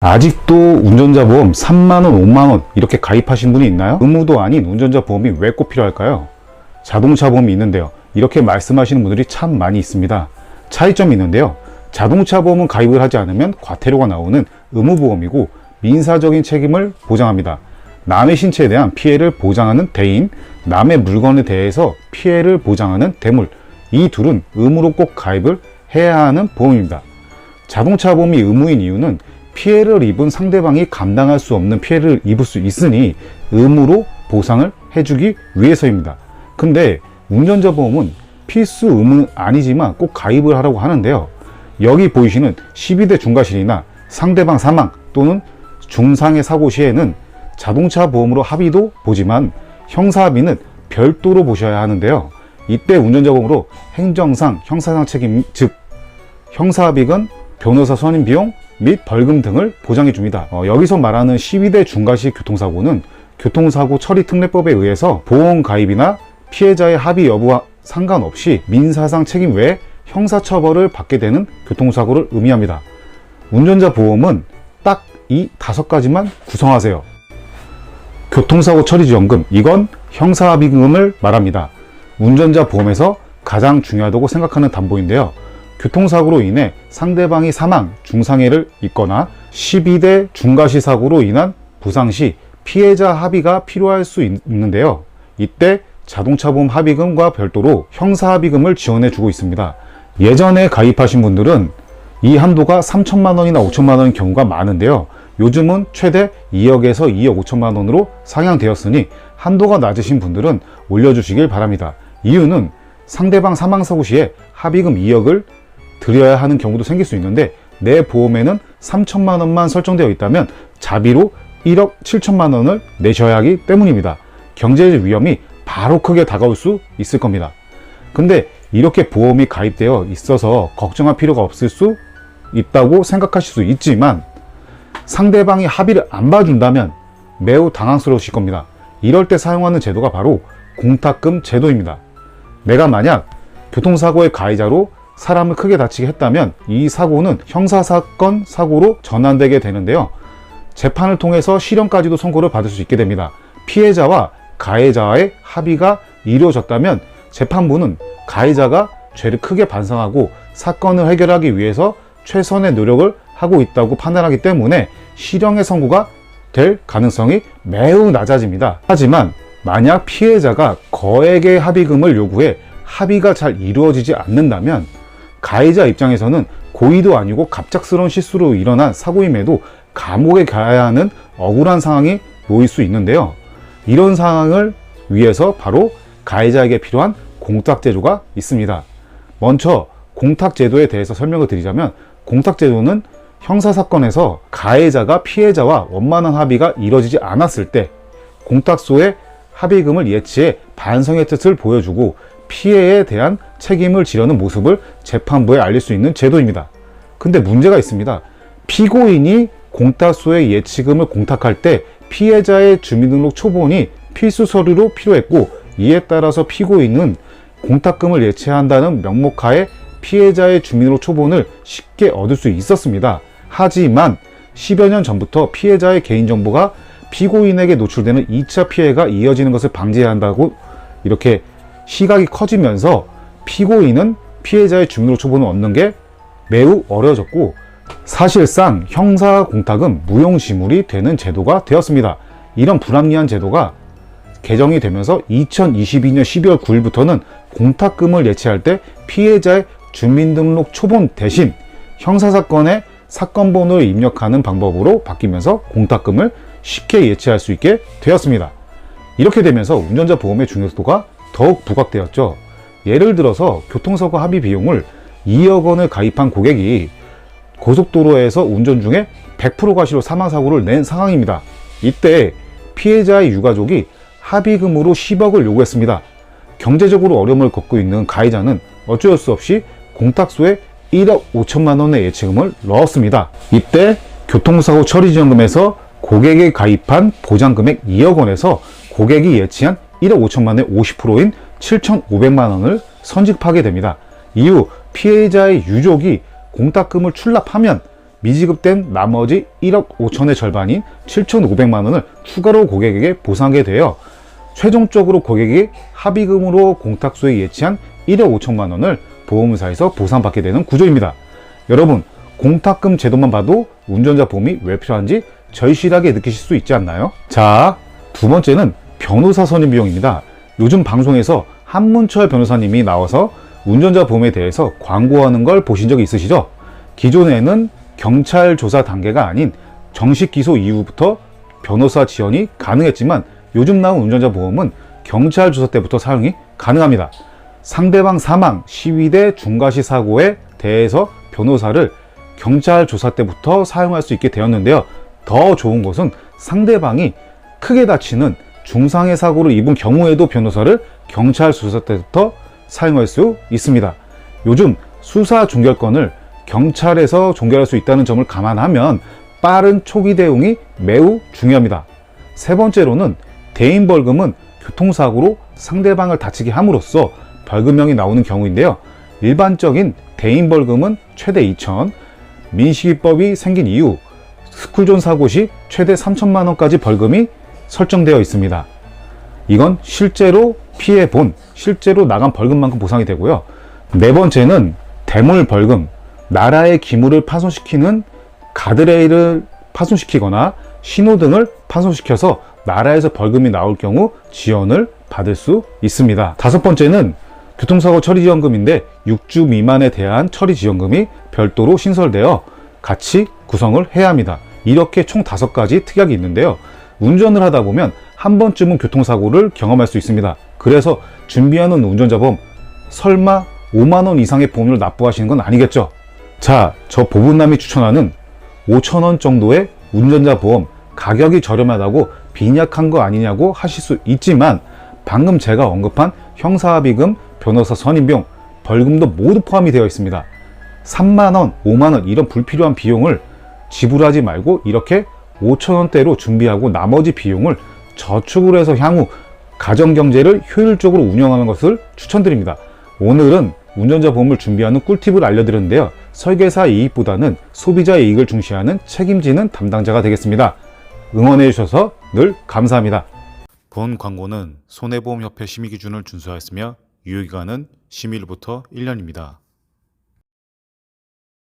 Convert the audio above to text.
아직도 운전자 보험 3만원, 5만원 이렇게 가입하신 분이 있나요? 의무도 아닌 운전자 보험이 왜 꼭 필요할까요? 자동차 보험이 있는데요. 이렇게 말씀하시는 분들이 참 많이 있습니다. 차이점이 있는데요. 자동차 보험은 가입을 하지 않으면 과태료가 나오는 의무보험이고 민사적인 책임을 보장합니다. 남의 신체에 대한 피해를 보장하는 대인, 남의 물건에 대해서 피해를 보장하는 대물, 이 둘은 의무로 꼭 가입을 해야 하는 보험입니다. 자동차 보험이 의무인 이유는 피해를 입은 상대방이 감당할 수 없는 피해를 입을 수 있으니 의무로 보상을 해주기 위해서입니다. 근데 운전자 보험은 필수 의무는 아니지만 꼭 가입을 하라고 하는데요. 여기 보이시는 12대 중과실이나 상대방 사망 또는 중상의 사고 시에는 자동차 보험으로 합의도 보지만 형사 합의는 별도로 보셔야 하는데요. 이때 운전자 보험으로 행정상, 형사상 책임, 즉 형사 합의금, 변호사 선임 비용 및 벌금 등을 보장해 줍니다. 어, 여기서 말하는 12대 중과실 교통사고는 교통사고 처리 특례법에 의해서 보험 가입이나 피해자의 합의 여부와 상관없이 민사상 책임 외에 형사처벌을 받게 되는 교통사고를 의미합니다. 운전자 보험은 딱 이 다섯 가지만 구성하세요. 교통사고 처리지원금, 이건 형사합의금을 말합니다. 운전자 보험에서 가장 중요하다고 생각하는 담보인데요. 교통사고로 인해 상대방이 사망, 중상해를 입거나 12대 중과실 사고로 인한 부상 시 피해자 합의가 필요할 수 있는데요. 이때 자동차 보험 합의금과 별도로 형사 합의금을 지원해 주고 있습니다. 예전에 가입하신 분들은 이 한도가 3천만 원이나 5천만 원인 경우가 많은데요. 요즘은 최대 2억에서 2억 5천만 원으로 상향되었으니 한도가 낮으신 분들은 올려주시길 바랍니다. 이유는 상대방 사망사고 시에 합의금 2억을 드려야 하는 경우도 생길 수 있는데 내 보험에는 3천만 원만 설정되어 있다면 자비로 1억 7천만 원을 내셔야 하기 때문입니다. 경제적 위험이 바로 크게 다가올 수 있을 겁니다. 근데 이렇게 보험이 가입되어 있어서 걱정할 필요가 없을 수 있다고 생각하실 수 있지만 상대방이 합의를 안 봐준다면 매우 당황스러우실 겁니다. 이럴 때 사용하는 제도가 바로 공탁금 제도입니다. 내가 만약 교통사고의 가해자로 사람을 크게 다치게 했다면 이 사고는 형사사건 사고로 전환되게 되는데요. 재판을 통해서 실형까지도 선고를 받을 수 있게 됩니다. 피해자와 가해자의 합의가 이루어졌다면 재판부는 가해자가 죄를 크게 반성하고 사건을 해결하기 위해서 최선의 노력을 하고 있다고 판단하기 때문에 실형의 선고가 될 가능성이 매우 낮아집니다. 하지만 만약 피해자가 거액의 합의금을 요구해 합의가 잘 이루어지지 않는다면 가해자 입장에서는 고의도 아니고 갑작스러운 실수로 일어난 사고임에도 감옥에 가야 하는 억울한 상황이 놓일 수 있는데요. 이런 상황을 위해서 바로 가해자에게 필요한 공탁제도가 있습니다. 먼저 공탁제도에 대해서 설명을 드리자면 공탁제도는 형사사건에서 가해자가 피해자와 원만한 합의가 이뤄지지 않았을 때 공탁소에 합의금을 예치해 반성의 뜻을 보여주고 피해에 대한 책임을 지려는 모습을 재판부에 알릴 수 있는 제도입니다. 근데 문제가 있습니다. 피고인이 공탁소에 예치금을 공탁할 때 피해자의 주민등록 초본이 필수 서류로 필요했고 이에 따라서 피고인은 공탁금을 예치한다는 명목하에 피해자의 주민등록 초본을 쉽게 얻을 수 있었습니다. 하지만 10여 년 전부터 피해자의 개인정보가 피고인에게 노출되는 2차 피해가 이어지는 것을 방지해야 한다고 이렇게 시각이 커지면서 피고인은 피해자의 주민등록 초본을 얻는 게 매우 어려워졌고 사실상 형사 공탁은 무용지물이 되는 제도가 되었습니다. 이런 불합리한 제도가 개정이 되면서 2022년 12월 9일부터는 공탁금을 예치할 때 피해자의 주민등록 초본 대신 형사사건에 사건 번호를 입력하는 방법으로 바뀌면서 공탁금을 쉽게 예치할 수 있게 되었습니다. 이렇게 되면서 운전자 보험의 중요도가 더욱 부각되었죠. 예를 들어서 교통사고 합의 비용을 2억 원을 가입한 고객이 고속도로에서 운전 중에 100% 과실로 사망사고를 낸 상황입니다. 이때 피해자의 유가족이 합의금으로 10억을 요구했습니다. 경제적으로 어려움을 겪고 있는 가해자는 어쩔 수 없이 공탁소에 1억 5천만 원의 예치금을 넣었습니다. 이때 교통사고 처리지원금에서 고객이 가입한 보장금액 2억 원에서 고객이 예치한 1억 5천만 원의 50%인 7,500만 원을 선집하게 됩니다. 이후 피해자의 유족이 공탁금을 출납하면 미지급된 나머지 1억 5천의 절반인 7,500만 원을 추가로 고객에게 보상하게 되어 최종적으로 고객이 합의금으로 공탁소에 예치한 1억 5천만 원을 보험사에서 보상받게 되는 구조입니다. 여러분, 공탁금 제도만 봐도 운전자 보험이 왜 필요한지 절실하게 느끼실 수 있지 않나요? 자, 두 번째는 변호사 선임 비용입니다. 요즘 방송에서 한문철 변호사님이 나와서 운전자 보험에 대해서 광고하는 걸 보신 적이 있으시죠? 기존에는 경찰 조사 단계가 아닌 정식 기소 이후부터 변호사 지원이 가능했지만 요즘 나온 운전자 보험은 경찰 조사 때부터 사용이 가능합니다. 상대방 사망, 시위대, 중과시 사고에 대해서 변호사를 경찰 조사 때부터 사용할 수 있게 되었는데요. 더 좋은 것은 상대방이 크게 다치는 중상해 사고를 입은 경우에도 변호사를 경찰 수사 때부터 사용할 수 있습니다. 요즘 수사 종결권을 경찰에서 종결할 수 있다는 점을 감안하면 빠른 초기 대응이 매우 중요합니다. 세 번째로는 대인 벌금은 교통사고로 상대방을 다치게 함으로써 벌금형이 나오는 경우인데요. 일반적인 대인 벌금은 최대 2천, 민식이법이 생긴 이후 스쿨존 사고 시 최대 3천만 원까지 벌금이 설정되어 있습니다. 이건 실제로 피해 본, 실제로 나간 벌금만큼 보상이 되고요. 네 번째는 대물 벌금, 나라의 기물을 파손시키는 가드레일을 파손시키거나 신호등을 파손시켜서 나라에서 벌금이 나올 경우 지원을 받을 수 있습니다. 다섯 번째는 교통사고 처리지원금인데 6주 미만에 대한 처리지원금이 별도로 신설되어 같이 구성을 해야 합니다. 이렇게 총 다섯 가지 특약이 있는데요. 운전을 하다 보면 한 번쯤은 교통사고를 경험할 수 있습니다. 그래서 준비하는 운전자보험 설마 5만원 이상의 보험료를 납부하시는 건 아니겠죠? 자, 저 보분남이 추천하는 5천원 정도의 운전자 보험 가격이 저렴하다고 빈약한 거 아니냐고 하실 수 있지만 방금 제가 언급한 형사합의금, 변호사 선임비용, 벌금도 모두 포함이 되어 있습니다. 3만원, 5만원 이런 불필요한 비용을 지불하지 말고 이렇게 5천원대로 준비하고 나머지 비용을 저축을 해서 향후 가정경제를 효율적으로 운영하는 것을 추천드립니다. 오늘은 운전자 보험을 준비하는 꿀팁을 알려드렸는데요. 설계사 이익보다는 소비자 이익을 중시하는 책임지는 담당자가 되겠습니다. 응원해 주셔서 늘 감사합니다. 본 광고는 손해보험협회 심의기준을 준수하였으며 유효기간은 심의일부터 1년입니다.